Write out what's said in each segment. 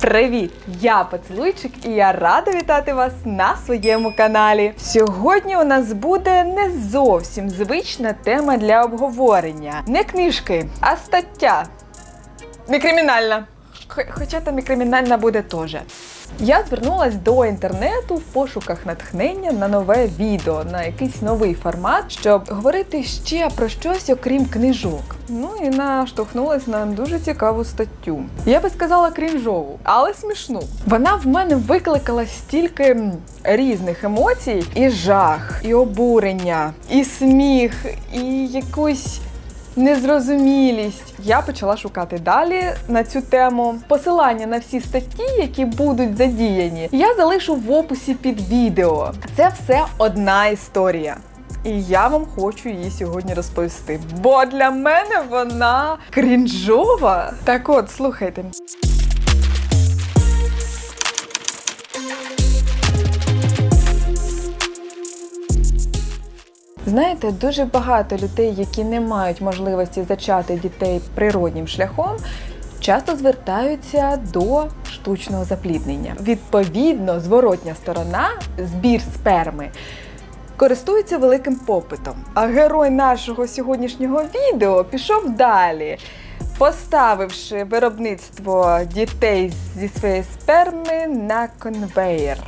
Привіт! Я Поцілуйчик і я рада вітати вас на своєму каналі. Сьогодні у нас буде не зовсім звична тема для обговорення. Не книжки, а стаття. Не кримінальна. Хо- Хоча там і кримінальна буде теж. Я звернулась до інтернету в пошуках натхнення на нове відео, на якийсь новий формат, щоб говорити ще про щось, окрім книжок. Ну і наштовхнулась на дуже цікаву статтю. Я би сказала крінжову, але смішну. Вона в мене викликала стільки різних емоцій: і жах, і обурення, і сміх, і якусь незрозумілість. Я почала шукати далі на цю тему. Посилання на всі статті, які будуть задіяні, я залишу в описі під відео. Це все одна історія. І я вам хочу її сьогодні розповісти. Бо для мене вона крінжова. Так от, слухайте. Знаєте, дуже багато людей, які не мають можливості зачати дітей природнім шляхом, часто звертаються до штучного запліднення. Відповідно, зворотня сторона, збір сперми, користується великим попитом. А герой нашого сьогоднішнього відео пішов далі. Поставивши виробництво дітей зі своєї сперми на конвеєр.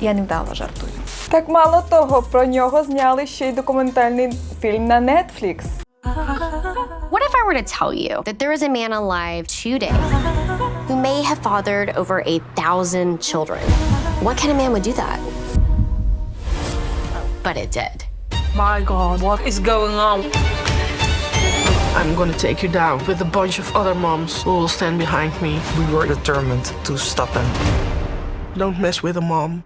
Я невдало жартую. Так мало того, про нього зняли ще й документальний фільм на Netflix. What if I were to tell you that there is a man alive today who may have fathered over a thousand children? What kind of man would do that? But it did. My God, what is going on? I'm gonna take you down with a bunch of other moms who will stand behind me. We were determined to stop them. Don't mess with a mom.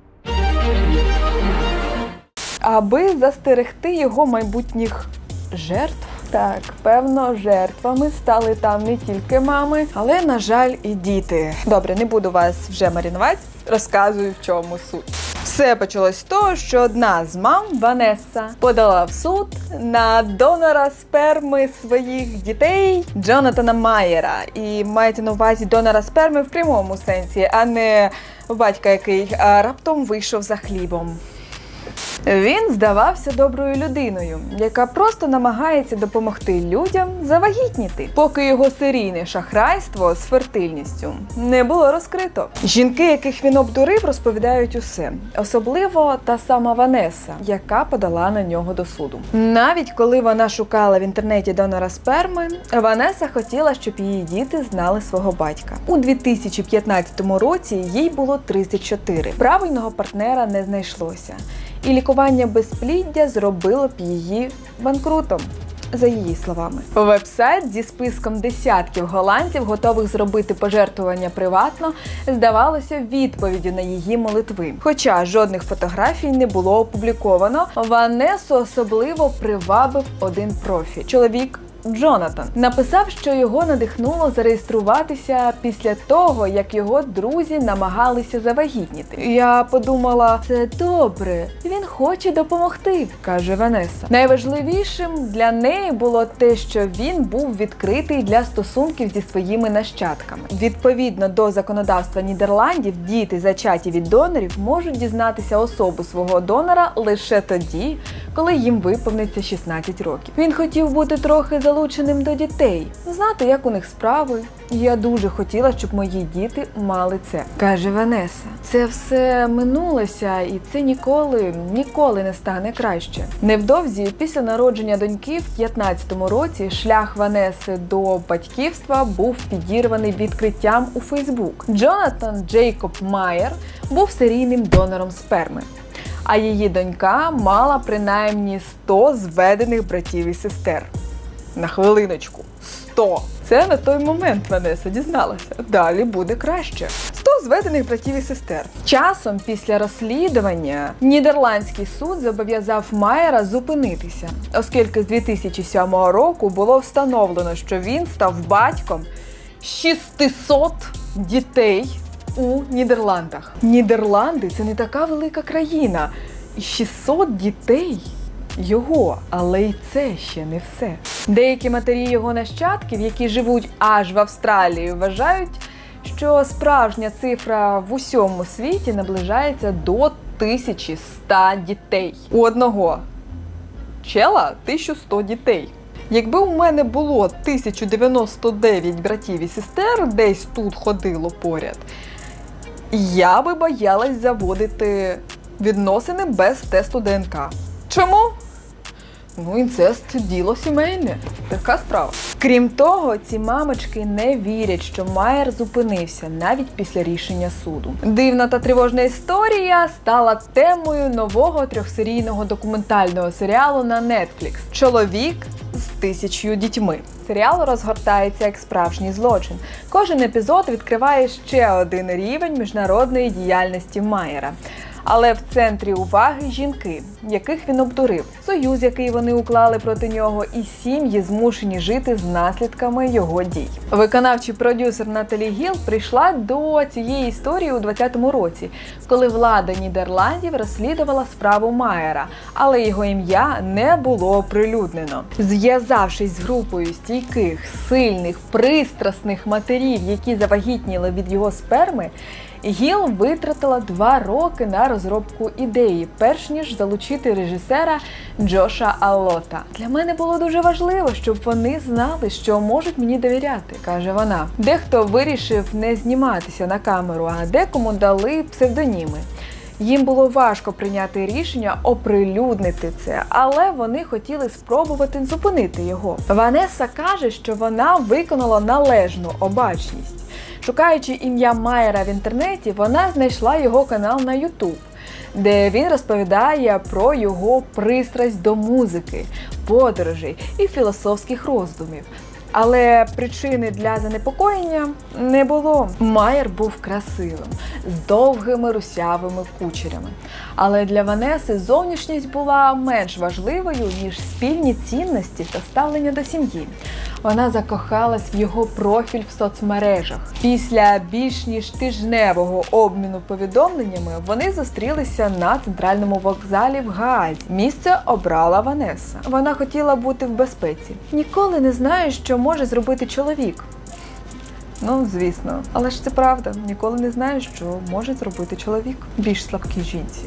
Аби застерегти його майбутніх жертв. Так, певно, жертвами стали там не тільки мами, але, на жаль, і діти. Добре, не буду вас вже марінувати, розказую, в чому суть. Все почалось з того, що одна з мам, Ванесса, подала в суд на донора сперми своїх дітей Джонатана Майера. І мається на увазі донора сперми в прямому сенсі, а не батька, який раптом вийшов за хлібом. Він здавався доброю людиною, яка просто намагається допомогти людям завагітніти, поки його серійне шахрайство з фертильністю не було розкрито. Жінки, яких він обдурив, розповідають усе, особливо та сама Ванеса, яка подала на нього до суду. Навіть коли вона шукала в інтернеті донора сперми, Ванеса хотіла, щоб її діти знали свого батька. У 2015 році їй було 34. Правильного партнера не знайшлося і лікування безпліддя зробило б її банкрутом. За її словами, вебсайт зі списком десятків голландців, готових зробити пожертвування приватно, здавалося відповіддю на її молитви. Хоча жодних фотографій не було опубліковано, Ванесу особливо привабив один профіль. Чоловік Джонатан написав, що його надихнуло зареєструватися після того, як його друзі намагалися завагітніти. Я подумала, це добре, він хоче допомогти, каже Ванеса. Найважливішим для неї було те, що він був відкритий для стосунків зі своїми нащадками. Відповідно до законодавства Нідерландів, діти, зачаті від донорів, можуть дізнатися особу свого донора лише тоді, коли їм виповниться 16 років. Він хотів бути трохи залученим до дітей, знати, як у них справи. Я дуже хотіла, щоб мої діти мали це, каже Ванеса. Це все минулося, і це ніколи, ніколи не стане краще. Невдовзі після народження доньки в 15-му році шлях Ванеси до батьківства був підірваний відкриттям у Фейсбук. Джонатан Джейкоб Майер був серійним донором сперми. А її донька мала принаймні 100 зведених братів і сестер. На хвилиночку, 100. Це на той момент Ванеса дізналася. Далі буде краще. 100 зведених братів і сестер. Часом після розслідування нідерландський суд зобов'язав Майера зупинитися, оскільки з 2007 року було встановлено, що він став батьком 600 дітей у Нідерландах. Нідерланди це не така велика країна. І 600 дітей його, але й це ще не все. Деякі матері його нащадків, які живуть аж в Австралії, вважають, що справжня цифра в усьому світі наближається до 1100 дітей. У одного чела 1100 дітей. Якби у мене було 1099 братів і сестер, десь тут ходило поряд, я би боялась заводити відносини без тесту ДНК. Чому? Ну, інцест діло сімейне. Така справа. Крім того, ці мамочки не вірять, що Майер зупинився навіть після рішення суду. Дивна та тривожна історія стала темою нового трьохсерійного документального серіалу на Netflix Чоловік з тисячою дітьми. Серіал розгортається як справжній злочин. Кожен епізод відкриває ще один рівень міжнародної діяльності Майера. Але в центрі уваги жінки, яких він обдурив, союз, який вони уклали проти нього, і сім'ї змушені жити з наслідками його дій. Виконавчий продюсер Наталі Гіл прийшла до цієї історії у 2020 році, коли влада Нідерландів розслідувала справу Майера, але його ім'я не було оприлюднено. Зв'язавшись з групою стійких, сильних, пристрасних матерів, які завагітніли від його сперми. Гіл витратила два роки на розробку ідеї, перш ніж залучити режисера Джоша Аллота. Для мене було дуже важливо, щоб вони знали, що можуть мені довіряти, каже вона. Дехто вирішив не зніматися на камеру, а декому дали псевдоніми. Їм було важко прийняти рішення оприлюднити це, але вони хотіли спробувати зупинити його. Ванеса каже, що вона виконала належну обачність. Шукаючи ім'я Майера в інтернеті, вона знайшла його канал на YouTube, де він розповідає про його пристрасть до музики, подорожей і філософських роздумів. Але причини для занепокоєння не було. Майер був красивим, з довгими русявими кучерями. Але для Ванеси зовнішність була менш важливою, ніж спільні цінності та ставлення до сім'ї. Вона закохалась в його профіль в соцмережах. Після більш ніж тижневого обміну повідомленнями вони зустрілися на центральному вокзалі в Гаазі. Місце обрала Ванеса. Вона хотіла бути в безпеці. Ніколи не знаєш, що може зробити чоловік. Ну, звісно, але ж це правда. Ніколи не знаєш, що може зробити чоловік більш слабкій жінці.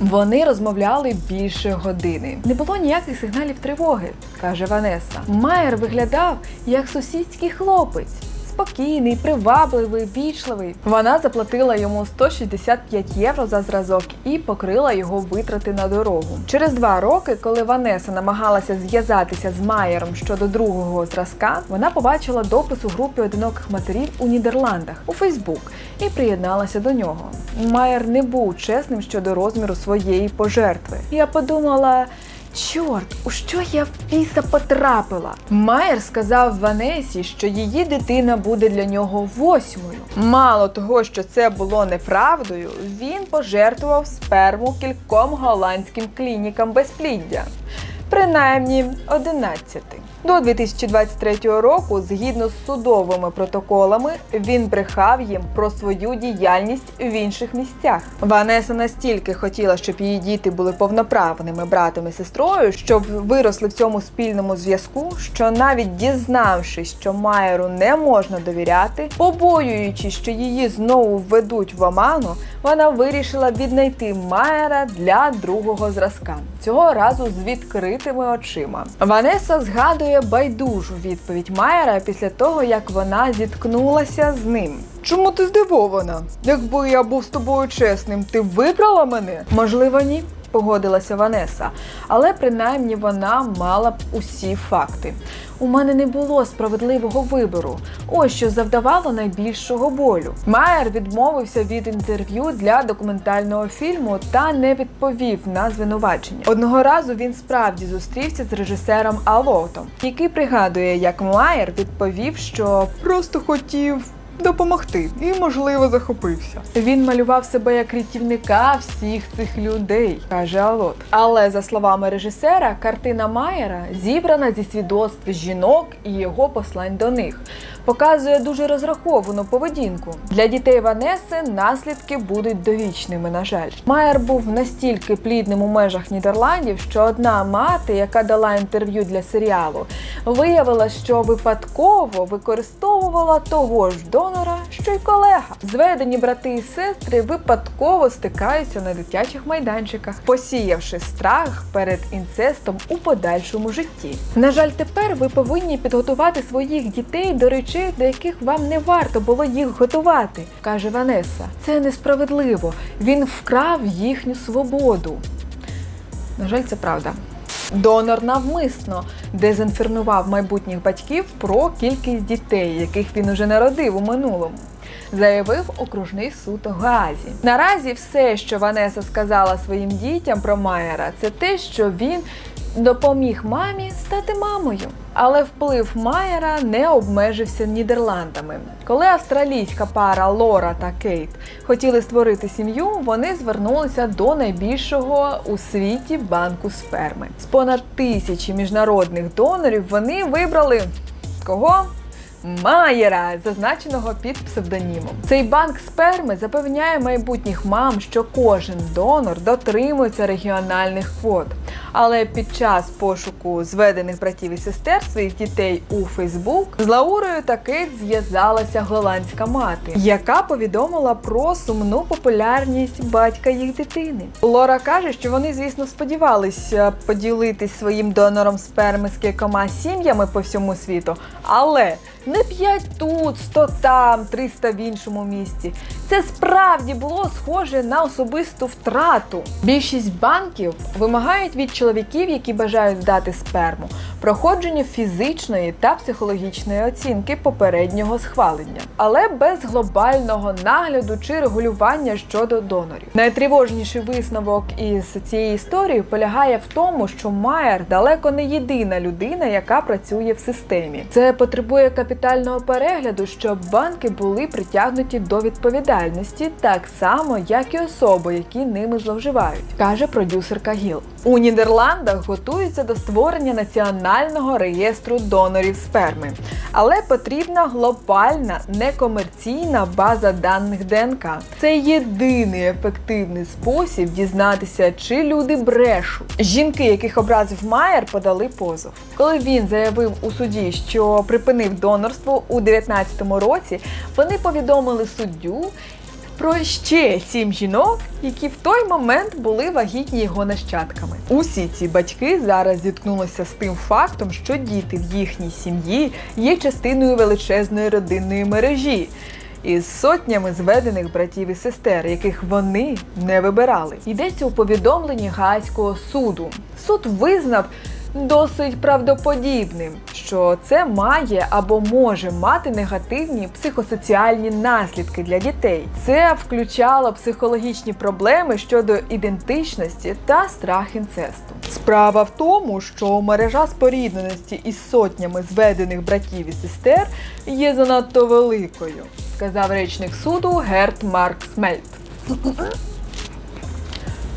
Вони розмовляли більше години. Не було ніяких сигналів тривоги, каже Ванеса. Майер виглядав як сусідський хлопець. Спокійний, привабливий, вічливий. Вона заплатила йому 165 євро за зразок і покрила його витрати на дорогу. Через два роки, коли Ванеса намагалася зв'язатися з Майером щодо другого зразка, вона побачила допис у групі одиноких матерів у Нідерландах у Фейсбук і приєдналася до нього. Майер не був чесним щодо розміру своєї пожертви. Я подумала. Чорт, у що я в піса потрапила? Майер сказав Ванесі, що її дитина буде для нього восьмою. Мало того, що це було неправдою, він пожертвував сперму кільком голландським клінікам безпліддя. Принаймні 11. До 2023 року, згідно з судовими протоколами, він брехав їм про свою діяльність в інших місцях. Ванеса настільки хотіла, щоб її діти були повноправними братом і сестрою, щоб виросли в цьому спільному зв'язку, що навіть дізнавшись, що Майеру не можна довіряти, побоюючись, що її знову введуть в оману, вона вирішила віднайти Майера для другого зразка. Цього разу з відкритими очима. Ванеса згадує байдужу відповідь Майера після того, як вона зіткнулася з ним. Чому ти здивована? Якби я був з тобою чесним, ти вибрала мене? Можливо, ні. Погодилася Ванеса, але принаймні вона мала б усі факти. У мене не було справедливого вибору. Ось що завдавало найбільшого болю. Майер відмовився від інтерв'ю для документального фільму та не відповів на звинувачення. Одного разу він справді зустрівся з режисером Алотом, який пригадує, як Майер відповів, що просто хотів. Допомогти і, можливо, захопився. Він малював себе як рятівника всіх цих людей, каже Алот. Але за словами режисера, картина Майера зібрана зі свідоцтв жінок і його послань до них. Показує дуже розраховану поведінку. Для дітей Ванеси наслідки будуть довічними. На жаль, Майер був настільки плідним у межах Нідерландів, що одна мати, яка дала інтерв'ю для серіалу, виявила, що випадково використовувала того ж донора, що й колега. Зведені брати і сестри випадково стикаються на дитячих майданчиках, посіявши страх перед інцестом у подальшому житті. На жаль, тепер ви повинні підготувати своїх дітей до речей, до яких вам не варто було їх готувати, каже Ванеса. Це несправедливо. Він вкрав їхню свободу. На жаль, це правда. Донор навмисно дезінформував майбутніх батьків про кількість дітей, яких він уже народив у минулому. Заявив окружний суд у Гаазі. Наразі все, що Ванеса сказала своїм дітям про Майера, це те, що він допоміг мамі стати мамою. Але вплив Майера не обмежився Нідерландами. Коли австралійська пара Лора та Кейт хотіли створити сім'ю, вони звернулися до найбільшого у світі банку сперми. З понад тисячі міжнародних донорів вони вибрали кого? Майера, зазначеного під псевдонімом. Цей банк сперми запевняє майбутніх мам, що кожен донор дотримується регіональних квот. Але під час пошуку зведених братів і сестер своїх дітей у Фейсбук з Лаурою та Кейт зв'язалася голландська мати, яка повідомила про сумну популярність батька їх дитини. Лора каже, що вони, звісно, сподівалися поділитись своїм донором сперми з кількома сім'ями по всьому світу, але не п'ять тут, сто там, 300 в іншому місці. Це справді було схоже на особисту втрату. Більшість банків вимагають від чоловіків, які бажають здати сперму, проходження фізичної та психологічної оцінки попереднього схвалення, але без глобального нагляду чи регулювання щодо донорів. Найтривожніший висновок із цієї історії полягає в тому, що Майер далеко не єдина людина, яка працює в системі. Це потребує капітального перегляду, щоб банки були притягнуті до відповідальності, так само як і особи, які ними зловживають, каже продюсерка Гіл. У Нідерландах готуються до створення національного реєстру донорів сперми, але потрібна глобальна некомерційна база даних ДНК. Це єдиний ефективний спосіб дізнатися, чи люди брешуть. Жінки, яких образив Майер, подали позов. Коли він заявив у суді, що припинив донорство у 2019 році, вони повідомили суддю. Про ще сім жінок, які в той момент були вагітні його нащадками. Усі ці батьки зараз зіткнулися з тим фактом, що діти в їхній сім'ї є частиною величезної родинної мережі із сотнями зведених братів і сестер, яких вони не вибирали. Йдеться у повідомленні Гаазького суду. Суд визнав досить правдоподібним, що це має або може мати негативні психосоціальні наслідки для дітей. Це включало психологічні проблеми щодо ідентичності та страх інцесту. Справа в тому, що мережа спорідненості із сотнями зведених братів і сестер є занадто великою, сказав речник суду Герт Марк Смельт.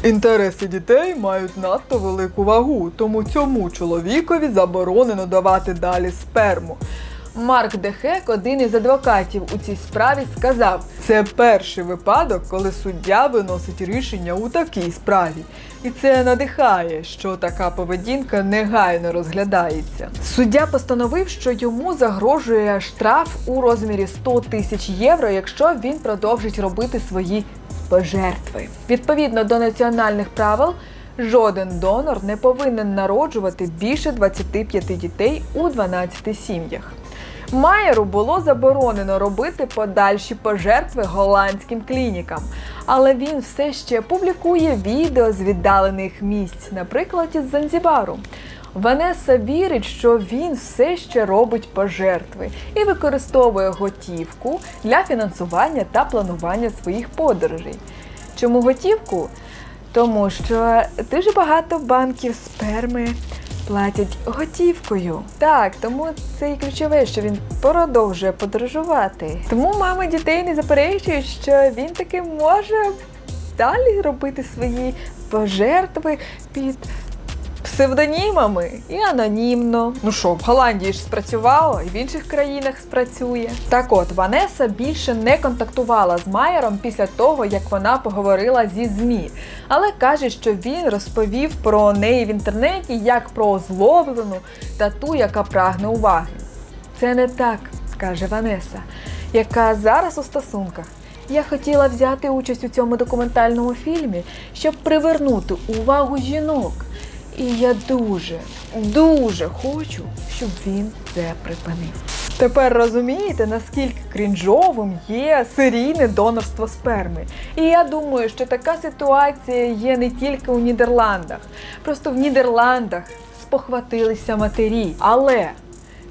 Інтереси дітей мають надто велику вагу, тому цьому чоловікові заборонено давати далі сперму. Марк Дехек, один із адвокатів у цій справі, сказав: це перший випадок, коли суддя виносить рішення у такій справі. І це надихає, що така поведінка негайно розглядається. Суддя постановив, що йому загрожує штраф у розмірі 100 тисяч євро, якщо він продовжить робити свої пожертви. Відповідно до національних правил, жоден донор не повинен народжувати більше 25 дітей у 12 сім'ях. Майеру було заборонено робити подальші пожертви голландським клінікам, але він все ще публікує відео з віддалених місць, наприклад, із Занзібару. Ванеса вірить, що він все ще робить пожертви і використовує готівку для фінансування та планування своїх подорожей. Чому готівку? Тому що дуже багато банків сперми платять готівкою. Так, тому це і ключове, що він продовжує подорожувати. Тому мами дітей не заперечують, що він таки може далі робити свої пожертви під псевдонімами і анонімно. Ну що, в Голландії ж спрацювало, і в інших країнах спрацює. Так от, Ванеса більше не контактувала з Майером після того, як вона поговорила зі ЗМІ, але каже, що він розповів про неї в інтернеті як про озлоблену та ту, яка прагне уваги. Це не так, каже Ванеса, яка зараз у стосунках. Я хотіла взяти участь у цьому документальному фільмі, щоб привернути увагу жінок. І я дуже, дуже хочу, щоб він це припинив. Тепер розумієте, наскільки крінжовим є серійне донорство сперми. І я думаю, що така ситуація є не тільки у Нідерландах. Просто в Нідерландах спохватилися матері. Але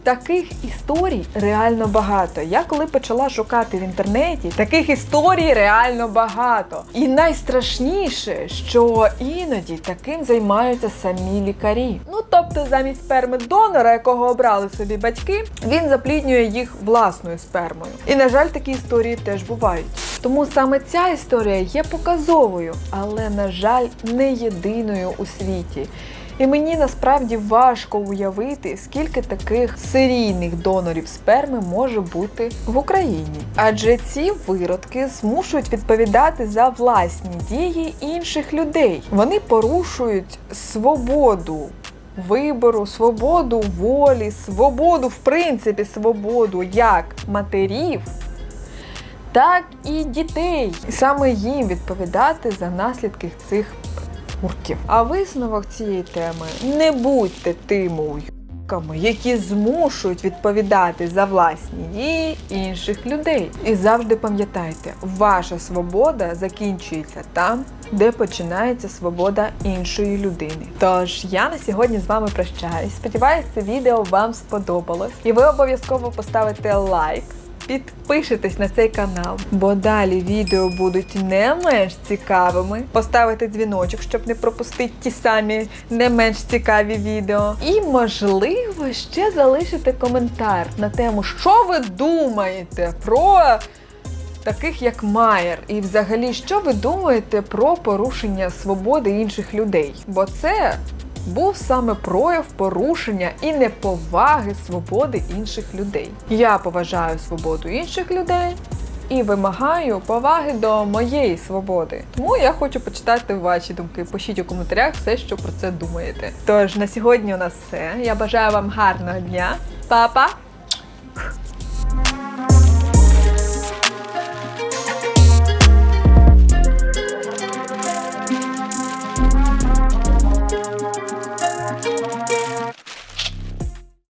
Таких історій реально багато. Я коли почала шукати в інтернеті, таких історій реально багато. І найстрашніше, що іноді таким займаються самі лікарі. Ну тобто, замість сперми донора, якого обрали собі батьки, він запліднює їх власною спермою. І на жаль, такі історії теж бувають. Тому саме ця історія є показовою, але на жаль, не єдиною у світі. І мені насправді важко уявити, скільки таких серійних донорів сперми може бути в Україні. Адже ці виродки змушують відповідати за власні дії інших людей. Вони порушують свободу. Вибору, свободу волі, свободу, в принципі, свободу як матерів, так і дітей. Саме їм відповідати за наслідки цих гуртів. А висновок цієї теми не будьте тими уюками, які змушують відповідати за власні дії інших людей. І завжди пам'ятайте, ваша свобода закінчується там, де починається свобода іншої людини. Тож я на сьогодні з вами прощаюсь. Сподіваюсь, це відео вам сподобалось, і ви обов'язково поставите лайк. Підпишитесь на цей канал, бо далі відео будуть не менш цікавими. Поставити дзвіночок, щоб не пропустити ті самі не менш цікаві відео. І, можливо, ще залишити коментар на тему, що ви думаєте про таких як Майер, і взагалі, що ви думаєте про порушення свободи інших людей? Бо це був саме прояв порушення і неповаги свободи інших людей. Я поважаю свободу інших людей. І вимагаю поваги до моєї свободи. Тому я хочу почитати ваші думки. Пишіть у коментарях все, що про це думаєте. Тож на сьогодні у нас все. Я бажаю вам гарного дня. Па-па!